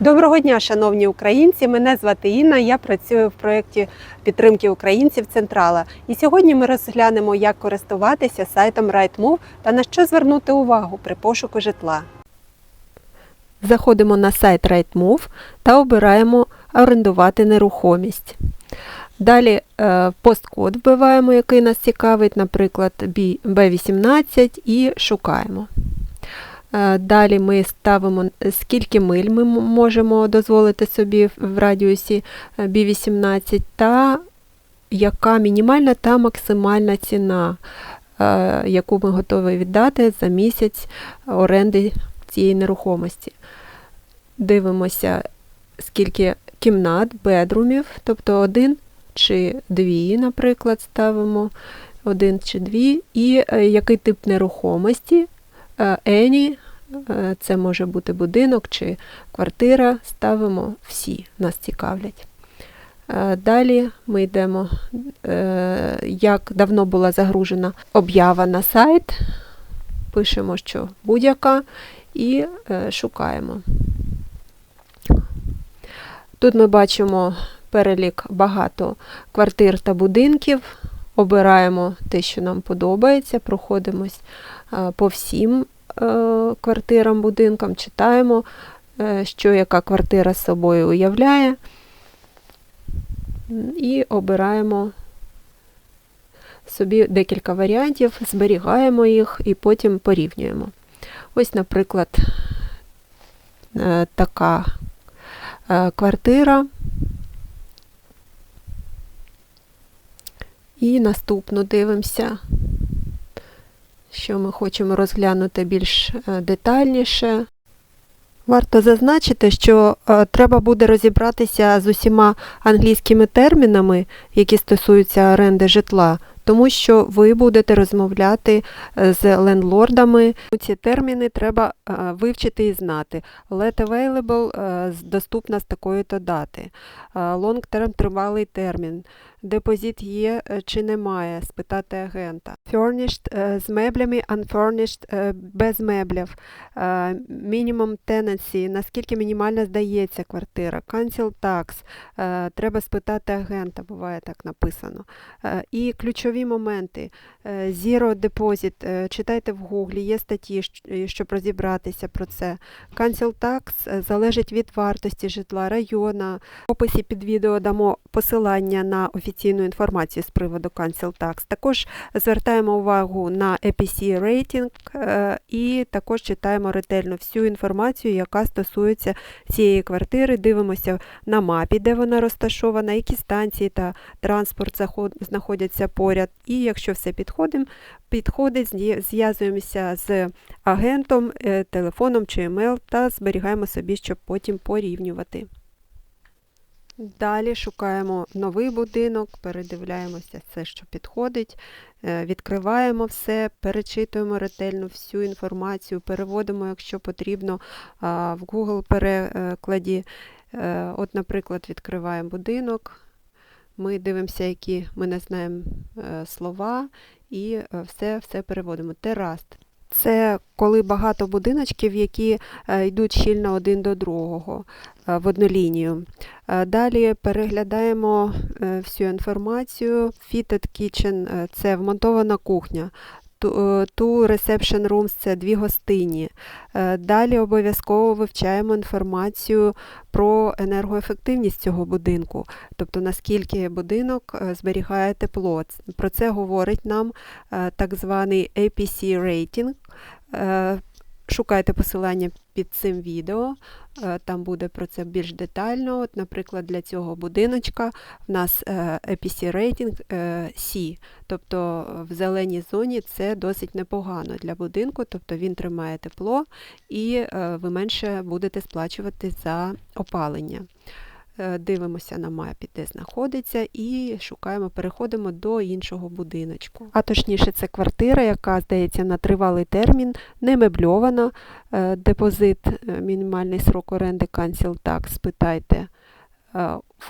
Доброго дня, шановні українці! Мене звати Інна. Я працюю в проєкті підтримки українців Централа. І сьогодні ми розглянемо, як користуватися сайтом RightMove та на що звернути увагу при пошуку житла. Заходимо на сайт RightMove та обираємо орендувати нерухомість. Далі е, посткод вбиваємо, який нас цікавить, наприклад, B18 і шукаємо. Е, Далі ми ставимо, скільки миль ми можемо дозволити собі в- радіусі е, B18 та яка мінімальна та максимальна ціна, е, яку ми готові віддати за місяць оренди цієї нерухомості. Дивимося, скільки кімнат, бедрумів, тобто один чи дві, наприклад, ставимо один чи дві, і який тип нерухомості, Е, Any, е, це може бути будинок чи квартира, ставимо всі, нас цікавлять. Е, Далі ми йдемо, як давно була загружена об'ява на сайт, пишемо, що будь-яка, і шукаємо. Тут ми бачимо перелік багато квартир та будинків, обираємо те, що нам подобається, проходимось по всім е, квартирам, будинкам, читаємо, е, що яка квартира з собою уявляє, і обираємо собі декілька варіантів, зберігаємо їх і потім порівнюємо. Ось, наприклад, е, така е, квартира. І наступну дивимося, що ми хочемо розглянути більш е, детальніше. Варто зазначити, що е, треба буде розібратися з усіма англійськими термінами, які стосуються оренди житла, тому що ви будете розмовляти е, з лендлордами. Ці терміни треба е, вивчити і знати. Let available е, доступна з такої-то дати. Long term тривалий термін. Депозит є чи немає, спитати агента. Furnished з меблями, unfurnished без меблів. Minimum tenancy, наскільки мінімально здається квартира. Cancel tax, треба спитати агента, буває так написано. І ключові моменти. Е, Zero deposit, е, читайте в гуглі, є статті, щоб розібратися про це. Cancel tax е, залежить від вартості житла, района. В описі під відео дамо посилання на офіційну інформацію з приводу Cancel Tax. Також звертаємо увагу на EPC рейтинг е, і також читаємо ретельно всю інформацію, яка стосується цієї квартири. Дивимося на мапі, де вона розташована, які станції та транспорт знаходяться поряд. І якщо все підходить, підходить, зв'язуємося з агентом, е, телефоном чи емейл та зберігаємо собі, щоб потім порівнювати. Далі шукаємо новий будинок, передивляємося все, що підходить, е, відкриваємо все, перечитуємо ретельно всю інформацію, переводимо, якщо потрібно, в Google перекладі. Е, От, наприклад, відкриваємо будинок, ми дивимося, які ми не знаємо е, слова, і е, все, все переводимо. Тераст. Це коли багато будиночків, які е, йдуть щільно один до другого в одну лінію. Далі переглядаємо всю інформацію. Fitted kitchen це вмонтована кухня. Ту- е, Two reception rooms – це дві гостині. Е, Далі обов'язково вивчаємо інформацію про енергоефективність цього будинку, тобто наскільки будинок е, зберігає тепло. Про це говорить нам так званий APC рейтинг. Шукайте посилання під цим відео, е, там буде про це більш детально. От, наприклад, для цього будиночка в нас е, APC рейтинг е, C, тобто в зеленій зоні це досить непогано для будинку, тобто він тримає тепло і е, ви менше будете сплачувати за опалення. Е, Дивимося на мапі, де знаходиться, і шукаємо, переходимо до іншого будиночку. А точніше, це квартира, яка здається на тривалий термін, не мебльована. Е, Депозит, е, мінімальний срок оренди Cancel Tax, спитайте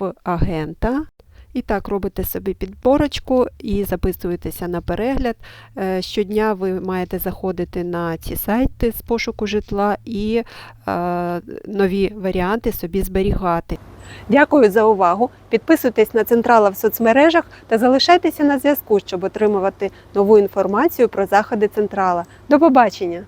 в агента. І так робите собі підборочку і записуєтеся на перегляд. Е, Щодня ви маєте заходити на ці сайти з пошуку житла і е, нові варіанти собі зберігати. Дякую за увагу. Підписуйтесь на Централа в соцмережах та залишайтеся на зв'язку, щоб отримувати нову інформацію про заходи Централа. До побачення!